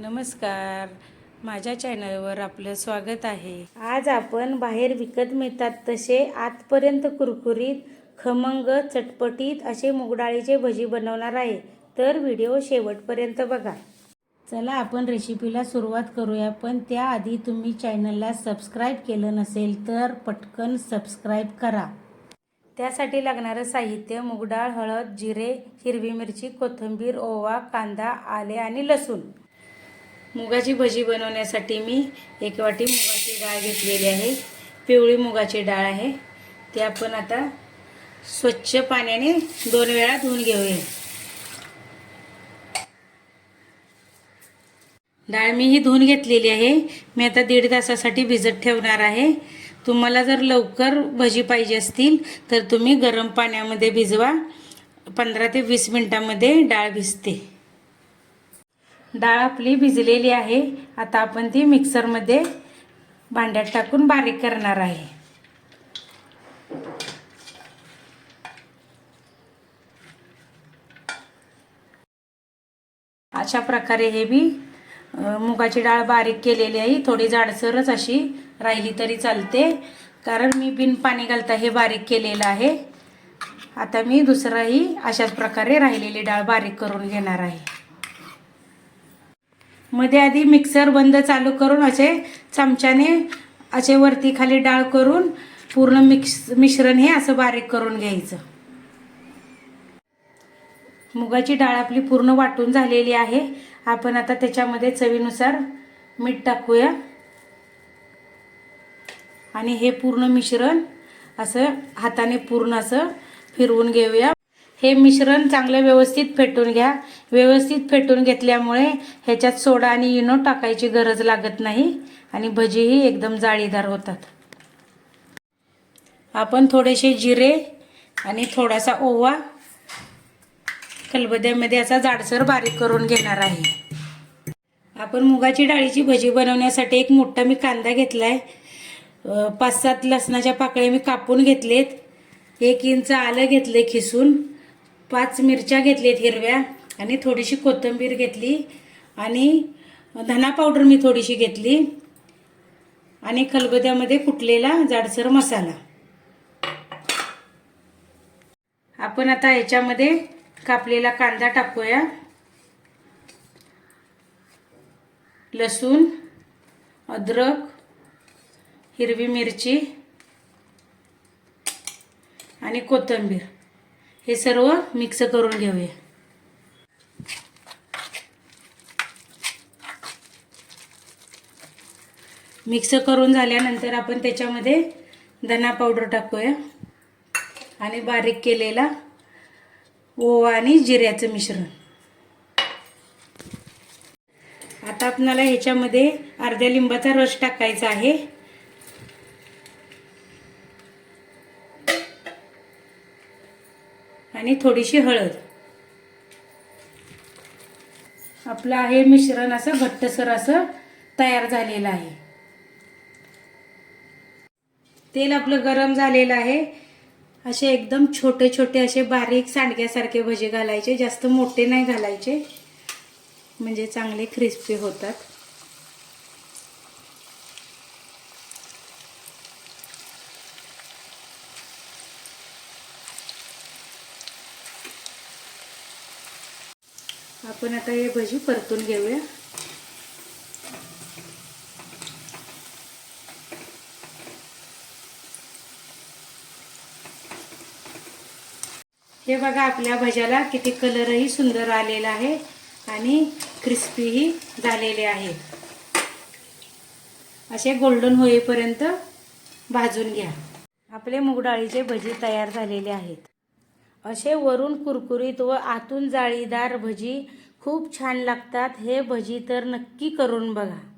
नमस्कार. माझ्या चॅनलवर आपलं स्वागत आहे. आज आपण बाहेर विकत मिळतात तसे आतपर्यंत कुरकुरीत खमंग चटपटीत असे मुगडाळीचे भजी बनवणार आहे. तर व्हिडिओ शेवटपर्यंत बघा. चला आपण रेसिपीला सुरुवात करूया. पण त्याआधी तुम्ही चॅनलला सबस्क्राईब केलं नसेल तर पटकन सबस्क्राईब करा. त्यासाठी लागणारं साहित्य मुगडाळ हळद जिरे हिरवी मिरची कोथिंबीर ओवा कांदा आले आणि लसूण. मुगाची भजी बनवण्यासाठी मी एक वाटी मुगाची डाळ घेतलेली आहे. पिवळी मुगाची डाळ आहे. ते आपण आता स्वच्छ पाण्याने दोन वेळा धुवून घेऊया. डाळ मी ही धुवून घेतलेली आहे. मी आता दीड तासासाठी भिजत ठेवणार आहे. तुम्हाला जर लवकर भजी पाहिजे असतील तर तुम्ही गरम पाण्यामध्ये भिजवा. पंधरा ते वीस मिनटामध्ये डाळ भिजते. डाळ आपली भिजलेली आहे. आता आपण ती मिक्सरमध्ये भांड्यात टाकून बारीक करणार आहे. अशा प्रकारे हे मी मुगाची डाळ बारीक केलेली आहे. थोडी जाडसरच अशी राहिली तरी चालते. कारण मी बिन पाणी घालता हे बारीक केलेलं आहे. आता मी दुसराही अशाच प्रकारे राहिलेली डाळ बारीक करून घेणार आहे. मध्ये आधी मिक्सर बंद चालू करून असे चमच्याने असे वरती खाली डाळ करून पूर्ण मिक्स मिश्रण हे असं बारीक करून घ्यायचं. मुगाची डाळ आपली पूर्ण वाटून झालेली आहे. आपण आता त्याच्यामध्ये चवीनुसार मीठ टाकूया. आणि हे पूर्ण मिश्रण असं हाताने पूर्ण असं फिरवून घेऊया. हे मिश्रण चांगलं व्यवस्थित फेटून घ्या. व्यवस्थित फेटून घेतल्यामुळे ह्याच्यात सोडा आणि इनो टाकायची गरज लागत नाही आणि भजीही एकदम जाळीदार होतात. आपण थोडेसे जिरे आणि थोडासा ओवा खलबद्यामध्ये असा जाडसर बारीक करून घेणार आहे. आपण मुगाची डाळीची भजी बनवण्यासाठी एक मोठा मी कांदा घेतला आहे पाच सात लसणाच्या पाकळ्या मी कापून घेतलेत. एक इंच आलं घेतले खिसून. पाच मिरच्या घेतलेत हिरव्या. आणि थोडीशी कोथिंबीर घेतली आणि धना पावडर मी थोडीशी घेतली आणि खलबद्यामध्ये कुटलेला जाडसर मसाला. आपण आता याच्यामध्ये कापलेला कांदा टाकूया. लसूण अद्रक हिरवी मिरची आणि कोथिंबीर. हे सर्व मिक्स करून घेऊया. मिक्स करून झाल्यानंतर आपण त्याच्यामध्ये धना पावडर टाकूया. आणि बारीक केलेला ओवा आणि जिऱ्याचं मिश्रण. आता आपणाला ह्याच्यामध्ये अर्ध्या लिंबाचा रस टाकायचा आहे. आणि थोडीशी हळद. आपलं हे मिश्रण असं घट्टसर असं तयार झालेलं आहे. तेल आपलं गरम झालेलं आहे. असे एकदम छोटे छोटे असे बारीक सांडग्यासारखे भजे घालायचे. जास्त मोठे नाही घालायचे. म्हणजे चांगले क्रिस्पी होतात. आपण आता हे भजी परतून घेऊया. हे बघा आपल्या भज्याला किती कलरही सुंदर आलेला आहे आणि क्रिस्पीही झालेले आहे. असे गोल्डन होईपर्यंत भाजून घ्या. आपले मुगडाळीचे भजी तयार झालेले आहेत. असे वरून कुरकुरीत व आतून जाळीदार भजी खूप छान लागतात. हे भजी तर नक्की करून बघा.